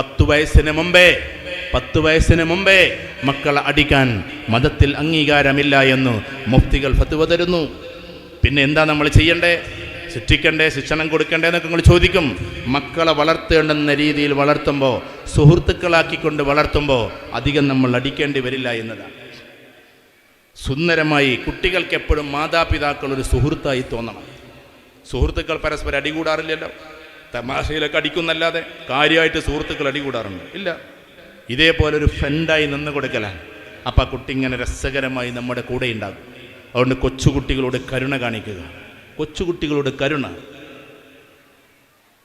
പത്തു വയസ്സിന് മുമ്പേ പത്ത് വയസ്സിന് മുമ്പേ മക്കളെ അടിക്കാൻ മതത്തിൽ അംഗീകാരമില്ല എന്ന് മുഫ്തികൾ ഫത്വ തരുന്നു. പിന്നെ എന്താ നമ്മൾ ചെയ്യണ്ടേ? ശിക്ഷിക്കണ്ടേ? ശിക്ഷണം കൊടുക്കണ്ടേ എന്നൊക്കെ നിങ്ങൾ ചോദിക്കും. മക്കളെ വളർത്തേണ്ടെന്ന രീതിയിൽ വളർത്തുമ്പോൾ സുഹൃത്തുക്കളാക്കിക്കൊണ്ട് വളർത്തുമ്പോൾ അധികം നമ്മൾ അടിക്കേണ്ടി വരില്ല എന്നതാണ്. സുന്ദരമായി കുട്ടികൾക്ക് എപ്പോഴും മാതാപിതാക്കൾ ഒരു സുഹൃത്തായി തോന്നണം. സുഹൃത്തുക്കൾ പരസ്പരം അടികൂടാറില്ലല്ലോ. തമാശയിലൊക്കെ അടിക്കുന്നല്ലാതെ കാര്യമായിട്ട് സുഹൃത്തുക്കൾ അടികൂടാറുണ്ട്. ഇല്ല. ഇതേപോലെ ഒരു ഫ്രണ്ടായി നിന്ന് കൊടുക്കലാണ്. അപ്പം കുട്ടി ഇങ്ങനെ രസകരമായി നമ്മുടെ കൂടെ ഉണ്ടാകും അതുകൊണ്ട് കൊച്ചുകുട്ടികളോട് കരുണ കാണിക്കുക. കൊച്ചുകുട്ടികളോട് കരുണ.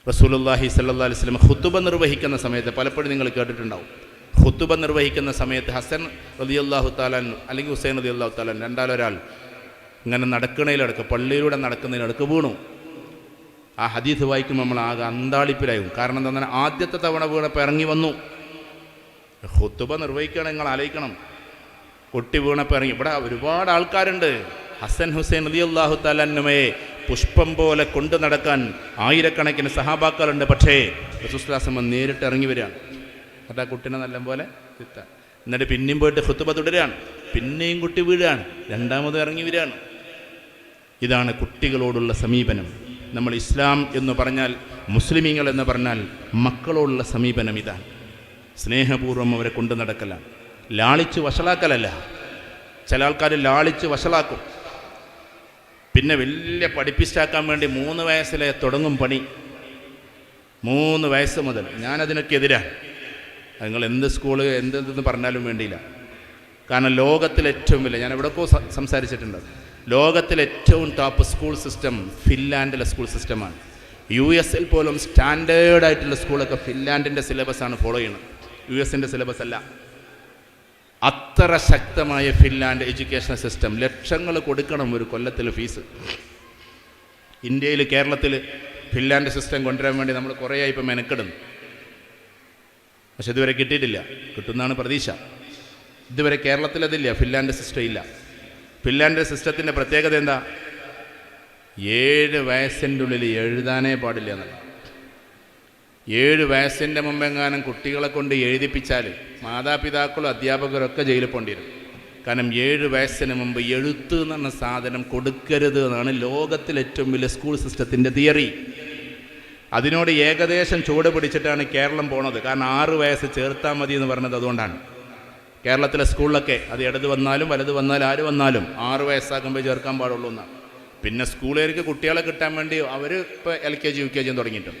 റസൂലുള്ളാഹി സല്ലാ അലൈഹി വസല്ലം ഖുതുബ നിർവഹിക്കുന്ന സമയത്ത് പലപ്പോഴും നിങ്ങൾ കേട്ടിട്ടുണ്ടാവും. ഹുത്തുബ നിർവഹിക്കുന്ന സമയത്ത് ഹസൻ റളിയല്ലാഹു താലാൻ അല്ലെങ്കിൽ ഹുസൈൻ റളിയല്ലാഹു താലാൻ രണ്ടാലൊരാൾ ഇങ്ങനെ നടക്കണയിലടക്ക് പള്ളിയിലൂടെ നടക്കുന്നതിലടക്ക് വീണു. ആ ഹദീസ് വായിക്കുമ്പോൾ നമ്മൾ ആകെ അന്താളിപ്പിലായും. കാരണം എന്താ പറഞ്ഞാൽ ആദ്യത്തെ തവണ വീണപ്പോൾ ഇറങ്ങി വന്നു. ഹുത്തുബ നിർവഹിക്കണം നിങ്ങൾ ആലോചിക്കണം. കൊട്ടി വീണപ്പോൾ ഇറങ്ങി. ഇവിടെ ഒരുപാട് ആൾക്കാരുണ്ട്. ഹസൻ ഹുസൈൻ അലി അള്ളാഹു തലന്നുമയെ പുഷ്പം പോലെ കൊണ്ടു നടക്കാൻ ആയിരക്കണക്കിന് സഹാബാക്കളുണ്ട്. പക്ഷേ റസൂസ്ലാസം നേരിട്ട് ഇറങ്ങി വരികയാണ് എന്നിട്ട് ആ കുട്ടീനെ നല്ലപോലെ തിത്താൻ എന്നിട്ട് പിന്നെയും പോയിട്ട് ഹുത്തുബ തുടരുകയാണ്. പിന്നെയും കുട്ടി വീഴുകയാണ്. രണ്ടാമത് ഇറങ്ങി വരികയാണ്. ഇതാണ് കുട്ടികളോടുള്ള സമീപനം. നമ്മൾ ഇസ്ലാം എന്ന് പറഞ്ഞാൽ മുസ്ലിമീങ്ങൾ എന്ന് പറഞ്ഞാൽ മക്കളോടുള്ള സമീപനം ഇതാണ്. സ്നേഹപൂർവം അവരെ കൊണ്ടു നടക്കലാണ്. ലാളിച്ച് വഷളാക്കലല്ല. ചില ആൾക്കാർ ലാളിച്ച് വഷളാക്കും. പിന്നെ വലിയ പഠിപ്പിച്ചാക്കാൻ വേണ്ടി മൂന്ന് വയസ്സിലെ തുടങ്ങും പണി. മൂന്ന് വയസ്സ് മുതൽ. ഞാനതിനൊക്കെ എതിരാണ്. നിങ്ങൾ എന്ത് സ്കൂൾ എന്തെന്ന് പറഞ്ഞാലും വേണ്ടിയില്ല. കാരണം ലോകത്തിൽ ഏറ്റവും വലിയ ഞാൻ എവിടെക്കോ സംസാരിച്ചിട്ടുണ്ട്. ലോകത്തിലെ ഏറ്റവും ടോപ്പ് സ്കൂൾ സിസ്റ്റം ഫിൻലാൻഡിലെ സ്കൂൾ സിസ്റ്റമാണ് യു എസിൽ പോലും സ്റ്റാൻഡേർഡായിട്ടുള്ള സ്കൂളൊക്കെ ഫിൻലാൻഡിന്റെ സിലബസാണ് ഫോളോ ചെയ്യുന്നത്. യു എസിന്റെ സിലബസ് അല്ല. അത്ര ശക്തമായ ഫിൻലാൻഡ് എഡ്യൂക്കേഷൻ സിസ്റ്റം ലക്ഷങ്ങൾ കൊടുക്കണം ഒരു കൊല്ലത്തിൽ ഫീസ് ഇന്ത്യയിൽ കേരളത്തിൽ ഫിൻലാൻഡ് സിസ്റ്റം കൊണ്ടുവരാൻ വേണ്ടി നമ്മൾ കുറേയായി ഇപ്പം മെനക്കെടുന്നു. പക്ഷെ ഇതുവരെ കിട്ടിയിട്ടില്ല. കിട്ടുന്നതാണ് പ്രതീക്ഷ. ഇതുവരെ കേരളത്തിലതില്ല ഫിൻലാൻഡ് സിസ്റ്റം ഇല്ല. ഫിൻലാൻഡ് സിസ്റ്റത്തിന്റെ പ്രത്യേകത എന്താ? ഏഴ് വയസ്സിന്റെ ഉള്ളിൽ എഴുതാനേ പാടില്ല എന്നുള്ളത് ഏഴ് വയസ്സിന്റെ മുമ്പെങ്ങാനും കുട്ടികളെ കൊണ്ട് എഴുതിപ്പിച്ചാൽ മാതാപിതാക്കളും അധ്യാപകരൊക്കെ ജയിലിൽ പോണ്ടിരും കാരണം ഏഴ് വയസ്സിന് മുമ്പ് എഴുത്ത് എന്ന് പറഞ്ഞ സാധനം കൊടുക്കരുത് എന്നാണ് ലോകത്തിലെ ഏറ്റവും വലിയ സ്കൂൾ സിസ്റ്റത്തിന്റെ തിയറി. അതിനോട് ഏകദേശം ചൂട് പിടിച്ചിട്ടാണ് കേരളം പോണത്. കാരണം ആറ് വയസ്സ് ചേർത്താൽ മതി എന്ന് പറഞ്ഞത് അതുകൊണ്ടാണ്. കേരളത്തിലെ സ്കൂളിലൊക്കെ അത് ഇടത് വന്നാലും വലത് വന്നാലും ആര് വന്നാലും ആറ് വയസ്സാകുമ്പോൾ ചേർക്കാൻ പാടുള്ളൂ എന്നാണ് പിന്നെ സ്കൂളുകാർക്ക് കുട്ടികളെ കിട്ടാൻ വേണ്ടി അവർ ഇപ്പോൾ L K G U K ജിയും തുടങ്ങിയിട്ടും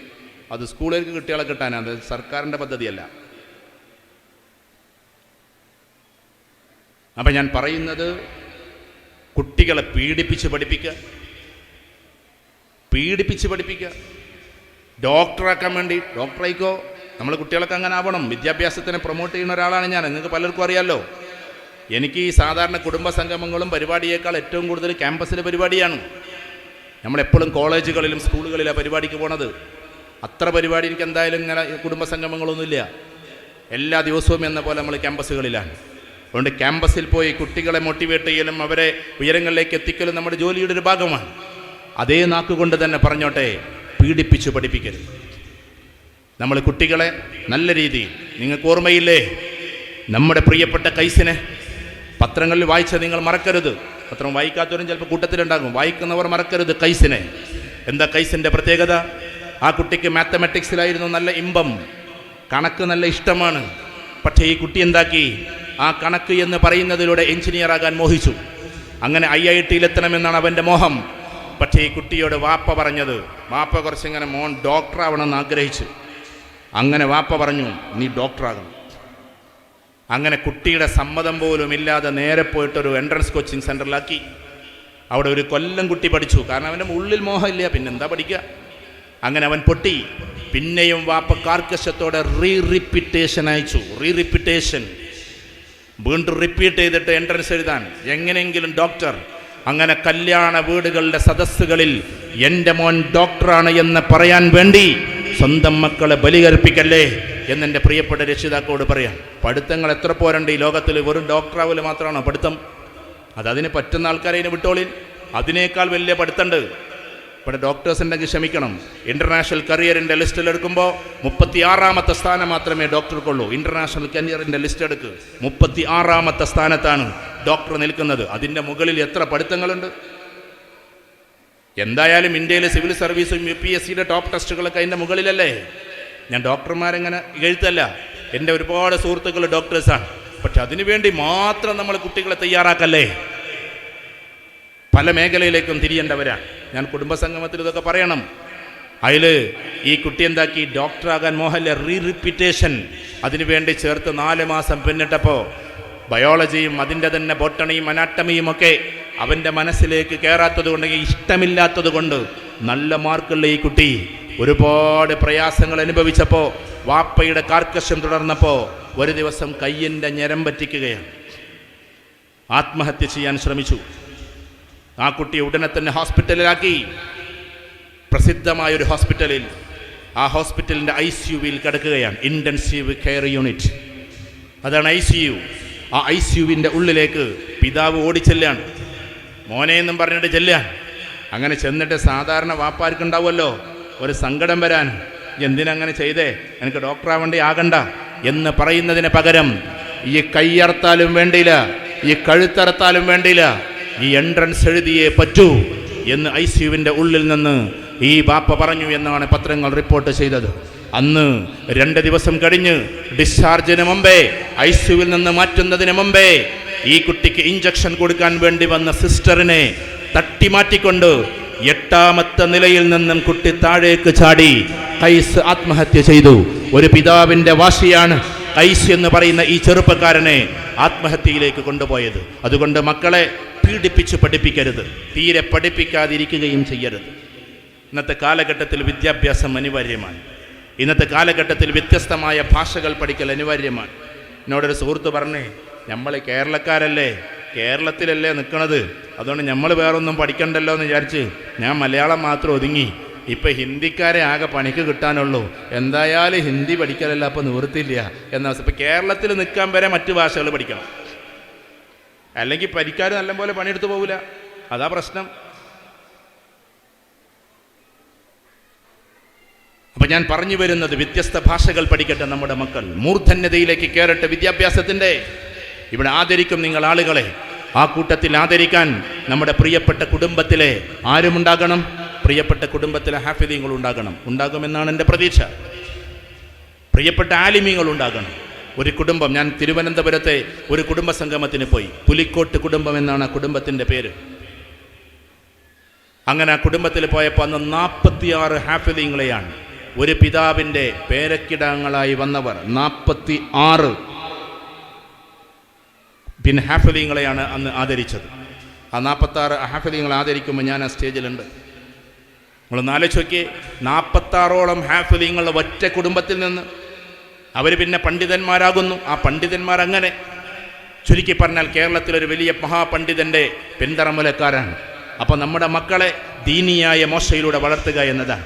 അത് സ്കൂളുകാർക്ക് കുട്ടികളെ കിട്ടാനാണ് അത് സർക്കാരിന്റെ പദ്ധതിയല്ല. അപ്പം ഞാൻ പറയുന്നത് കുട്ടികളെ പീഡിപ്പിച്ച് പഠിപ്പിക്കുക പീഡിപ്പിച്ച് പഠിപ്പിക്കുക. ഡോക്ടറാക്കാൻ വേണ്ടി ഡോക്ടറായിക്കോ നമ്മൾ കുട്ടികളൊക്കെ അങ്ങനെ ആവണം. വിദ്യാഭ്യാസത്തിനെ പ്രൊമോട്ട് ചെയ്യുന്ന ഒരാളാണ് ഞാൻ. നിങ്ങൾക്ക് പലർക്കും അറിയാമല്ലോ എനിക്ക് ഈ സാധാരണ കുടുംബ സംഗമങ്ങളും പരിപാടിയേക്കാൾ ഏറ്റവും കൂടുതൽ ക്യാമ്പസിലെ പരിപാടിയാണ്. നമ്മളെപ്പോഴും കോളേജുകളിലും സ്കൂളുകളിലെ പരിപാടിക്ക് പോണത്. അത്ര പരിപാടി എനിക്ക് എന്തായാലും ഇങ്ങനെ കുടുംബ സംഗമങ്ങളൊന്നുമില്ല. എല്ലാ ദിവസവും എന്ന പോലെ നമ്മൾ ക്യാമ്പസുകളിലാണ്. അതുകൊണ്ട് ക്യാമ്പസിൽ പോയി കുട്ടികളെ മോട്ടിവേറ്റ് ചെയ്യലും അവരെ ഉയരങ്ങളിലേക്ക് എത്തിക്കലും നമ്മുടെ ജോലിയുടെ ഒരു ഭാഗമാണ്. അതേ നാക്കുകൊണ്ട് തന്നെ പറഞ്ഞോട്ടെ പീഡിപ്പിച്ചു പഠിപ്പിക്കരുത്. നമ്മൾ കുട്ടികളെ നല്ല രീതിയിൽ നിങ്ങൾക്ക് ഓർമ്മയില്ലേ? നമ്മുടെ പ്രിയപ്പെട്ട കൈസിനെ പത്രങ്ങളിൽ വായിച്ച നിങ്ങൾ മറക്കരുത്. പത്രം വായിക്കാത്തവരും ചിലപ്പോൾ കൂട്ടത്തിലുണ്ടാകും. വായിക്കുന്നവർ മറക്കരുത് കൈസിനെ. എന്താ കൈസിന്റെ പ്രത്യേകത? ആ കുട്ടിക്ക് മാത്തമാറ്റിക്സിലായിരുന്നു നല്ല ഇമ്പം. കണക്ക് നല്ല ഇഷ്ടമാണ്. പക്ഷേ ഈ കുട്ടി എന്താക്കി? ആ കണക്ക് എന്ന് പറയുന്നതിലൂടെ എഞ്ചിനീയർ ആകാൻ മോഹിച്ചു. അങ്ങനെ ഐ ഐ ടിയിലെത്തണമെന്നാണ് അവന്റെ മോഹം. പക്ഷേ ഈ കുട്ടിയോട് വാപ്പ പറഞ്ഞത് വാപ്പ കുറച്ചിങ്ങനെ മോൻ ഡോക്ടർ ഡോക്ടറാവണമെന്ന് ആഗ്രഹിച്ചു. അങ്ങനെ വാപ്പ പറഞ്ഞു നീ ഡോക്ടറാകണം. അങ്ങനെ കുട്ടിയുടെ സമ്മതം പോലും ഇല്ലാതെ നേരെ പോയിട്ടൊരു എൻട്രൻസ് കോച്ചിങ് സെന്ററിലാക്കി അവിടെ ഒരു കൊല്ലം കുട്ടി പഠിച്ചു. കാരണം അവന്റെ ഉള്ളിൽ മോഹമില്ല പിന്നെ എന്താ പഠിക്കുക? അങ്ങനെ അവൻ പൊട്ടി. പിന്നെയും വാപ്പ കാർക്കശത്തോടെ റീ റിപ്പിറ്റേഷൻ അയച്ചു. റീ റിപ്പിറ്റേഷൻ വീണ്ടും റിപ്പീറ്റ് ചെയ്തിട്ട് എൻട്രൻസ് എഴുതാൻ. എങ്ങനെയെങ്കിലും ഡോക്ടർ അങ്ങനെ കല്യാണ വീടുകളുടെ സദസ്സുകളിൽ എന്റെ മോൻ ഡോക്ടറാണ് എന്ന് പറയാൻ വേണ്ടി സ്വന്തം മക്കളെ ബലികർപ്പിക്കല്ലേ എന്നെന്റെ പ്രിയപ്പെട്ട രക്ഷിതാക്കളോട് പറയാം. പഠിത്തങ്ങൾ എത്ര പോരണ്ട് ഈ ലോകത്തിൽ വെറും ഡോക്ടറാവൽ മാത്രമാണോ പഠിത്തം? അതതിന് പറ്റുന്ന ആൾക്കാരെ ഇതിന് വിട്ടോളിൽ അതിനേക്കാൾ വലിയ പഠിത്തമുണ്ട് ഇവിടെ ഡോക്ടേഴ്സ് ഉണ്ടെങ്കിൽ ക്ഷമിക്കണം. ഇന്റർനാഷണൽ കരിയറിന്റെ ലിസ്റ്റിൽ എടുക്കുമ്പോൾ മുപ്പത്തി ആറാമത്തെ സ്ഥാനം മാത്രമേ ഡോക്ടർക്കുള്ളൂ ഇന്റർനാഷണൽ കരിയറിന്റെ ലിസ്റ്റ് എടുക്കുക മുപ്പത്തി ആറാമത്തെ സ്ഥാനത്താണ് ഡോക്ടർ നിൽക്കുന്നത്. അതിന്റെ മുകളിൽ എത്ര പഠിത്തങ്ങളുണ്ട്? എന്തായാലും ഇന്ത്യയിലെ സിവിൽ സർവീസും യു പി എസ് സിയുടെ ടോപ്പ് ടെസ്റ്റുകളൊക്കെ അതിന്റെ മുകളിലല്ലേ? ഞാൻ ഡോക്ടർമാരെങ്ങനെ എഴുത്തല്ല. എന്റെ ഒരുപാട് സുഹൃത്തുക്കൾ ഡോക്ടേഴ്സാണ് പക്ഷെ അതിനുവേണ്ടി മാത്രം നമ്മൾ കുട്ടികളെ തയ്യാറാക്കല്ലേ? പല മേഖലയിലേക്കും തിരിയേണ്ടവരാണ്. ഞാൻ കുടുംബസംഗമത്തിൽ ഇതൊക്കെ പറയണം. അതിൽ ഈ കുട്ടി എന്താക്കി? ഡോക്ടറാകാൻ മോഹൻലെ റീ റിപ്പീറ്റേഷൻ അതിനുവേണ്ടി ചേർത്ത് നാല് മാസം പിന്നിട്ടപ്പോൾ ബയോളജിയും അതിന്റെ തന്നെ ബോട്ടണിയും അനാട്ടമിയും ഒക്കെ അവന്റെ മനസ്സിലേക്ക് കയറാത്തത് കൊണ്ട് ഇഷ്ടമില്ലാത്തത് കൊണ്ട് നല്ല മാർക്കുള്ള ഈ കുട്ടി ഒരുപാട് പ്രയാസങ്ങൾ അനുഭവിച്ചപ്പോൾ വാപ്പയുടെ കാർക്കശ്യം തുടർന്നപ്പോൾ ഒരു ദിവസം കയ്യന്റെ ഞരം പറ്റിക്കുകയാണ്. ആത്മഹത്യ ചെയ്യാൻ ശ്രമിച്ചു. ആ കുട്ടിയെ ഉടനെ തന്നെ ഹോസ്പിറ്റലിലാക്കി. പ്രസിദ്ധമായ ഒരു ഹോസ്പിറ്റലിൽ ആ ഹോസ്പിറ്റലിന്റെ ഐ സി യുവിൽ കിടക്കുകയാണ്. Intensive care unit. അതാണ് ഐ സി യു. ആ ഐ സി യുവിന്റെ ഉള്ളിലേക്ക് പിതാവ് ഓടിച്ചെല്ലാണ്. മോനെ എന്നും പറഞ്ഞിട്ട് ചെല്ലുക. അങ്ങനെ ചെന്നിട്ട് സാധാരണ വാപ്പാർക്കുണ്ടാവുമല്ലോ. ഒരു സങ്കടം വരാൻ. എന്തിനങ്ങനെ ചെയ്തേ? എനിക്ക് ഡോക്ടറാവേണ്ടി ആകണ്ട എന്ന് പറയുന്നതിന് പകരം ഈ കൈയർത്താലും വേണ്ടിയില്ല ഈ കഴുത്തറത്താലും വേണ്ടിയില്ല ഈ എൻട്രൻസ് എഴുതിയേ പറ്റൂ എന്ന് ഐ സിയുവിന്റെ ഉള്ളിൽ നിന്ന് ഈ ബാപ്പ പറഞ്ഞു എന്നാണ് പത്രങ്ങൾ റിപ്പോർട്ട് ചെയ്തത്. അന്ന് രണ്ട് ദിവസം കഴിഞ്ഞ് ഡിസ്ചാർജിന് മുമ്പേ ഐ സിയുവിൽ നിന്ന് മാറ്റുന്നതിന് മുമ്പേ ഈ കുട്ടിക്ക് ഇഞ്ചക്ഷൻ കൊടുക്കാൻ വേണ്ടി വന്ന സിസ്റ്ററിനെ തട്ടിമാറ്റിക്കൊണ്ട് എട്ടാമത്തെ നിലയിൽ നിന്നും കുട്ടി താഴേക്ക് ചാടി. കൈസ് ആത്മഹത്യ ചെയ്തു. ഒരു പിതാവിന്റെ വാശിയാണ് കൈസ് എന്ന് പറയുന്ന ഈ ചെറുപ്പക്കാരനെ ആത്മഹത്യയിലേക്ക് കൊണ്ടുപോയത്. അതുകൊണ്ട് മക്കളെ പീഡിപ്പിച്ച് പഠിപ്പിക്കരുത്. തീരെ പഠിപ്പിക്കാതിരിക്കുകയും ചെയ്യരുത്. ഇന്നത്തെ കാലഘട്ടത്തിൽ വിദ്യാഭ്യാസം അനിവാര്യമാണ്. ഇന്നത്തെ കാലഘട്ടത്തിൽ വ്യത്യസ്തമായ ഭാഷകൾ പഠിക്കൽ അനിവാര്യമാണ്. എന്നോടൊരു സുഹൃത്ത് പറഞ്ഞേ നമ്മൾ കേരളക്കാരല്ലേ? കേരളത്തിലല്ലേ നിൽക്കണത് അതുകൊണ്ട് നമ്മൾ വേറൊന്നും പഠിക്കണ്ടല്ലോ എന്ന് വിചാരിച്ച് ഞാൻ മലയാളം മാത്രം ഒതുങ്ങി. ഇപ്പം ഹിന്ദിക്കാരെ ആകെ പണിക്ക് കിട്ടാനുള്ളൂ. എന്തായാലും ഹിന്ദി പഠിക്കലല്ല അപ്പോൾ നിവൃത്തിയില്ല എന്ന അവസ്ഥ. ഇപ്പം കേരളത്തിൽ നിൽക്കാൻ വരെ മറ്റു ഭാഷകൾ പഠിക്കണം. അല്ലെങ്കിൽ പരിക്കാർ നല്ലപോലെ പണിയെടുത്ത് പോകില്ല അതാ പ്രശ്നം. അപ്പൊ ഞാൻ പറഞ്ഞു വരുന്നത് വ്യത്യസ്ത ഭാഷകൾ പഠിക്കട്ടെ നമ്മുടെ മക്കൾ. മൂർധന്യതയിലേക്ക് കയറട്ടെ വിദ്യാഭ്യാസത്തിന്റെ. ഇവിടെ ആദരിക്കും നിങ്ങൾ ആളുകളെ. ആ കൂട്ടത്തിൽ ആദരിക്കാൻ നമ്മുടെ പ്രിയപ്പെട്ട കുടുംബത്തിലെ ആരുമുണ്ടാകണം? പ്രിയപ്പെട്ട കുടുംബത്തിലെ ഹാഫിദീങ്ങൾ ഉണ്ടാകണം ഉണ്ടാകുമെന്നാണ് എന്റെ പ്രതീക്ഷ. പ്രിയപ്പെട്ട ആലിമീങ്ങൾ ഉണ്ടാകണം ഒരു കുടുംബം ഞാൻ തിരുവനന്തപുരത്തെ ഒരു കുടുംബ സംഗമത്തിന് പോയി. പുലിക്കോട്ട് കുടുംബം എന്നാണ് ആ കുടുംബത്തിന്റെ പേര്. അങ്ങനെ ആ കുടുംബത്തിൽ പോയപ്പോൾ അന്ന് നാൽപ്പത്തിയാറ് ഹാഫിദീങ്ങളെയാണ്. ഒരു പിതാവിന്റെ പേരക്കിടങ്ങളായി വന്നവർ. നാൽപ്പത്തി ആറ് പിന്നെ ഹാഫലിങ്ങളെയാണ് അന്ന് ആദരിച്ചത്. ആ നാൽപ്പത്താറ് ഹാഫിലിങ്ങളെ ആദരിക്കുമ്പോൾ ഞാൻ ആ സ്റ്റേജിലുണ്ട്. നമ്മൾ ആലോചിച്ച് നോക്കിയേ നാൽപ്പത്താറോളം ഹാഫലിങ്ങൾ ഒറ്റ കുടുംബത്തിൽ നിന്ന് അവർ പിന്നെ പണ്ഡിതന്മാരാകുന്നു. ആ പണ്ഡിതന്മാർ അങ്ങനെ ചുരുക്കി പറഞ്ഞാൽ കേരളത്തിലൊരു വലിയ മഹാപണ്ഡിതന്റെ പിന്തറമുലക്കാരാണ് അപ്പോൾ നമ്മുടെ മക്കളെ ദീനിയായ മോശയിലൂടെ വളർത്തുക എന്നതാണ്.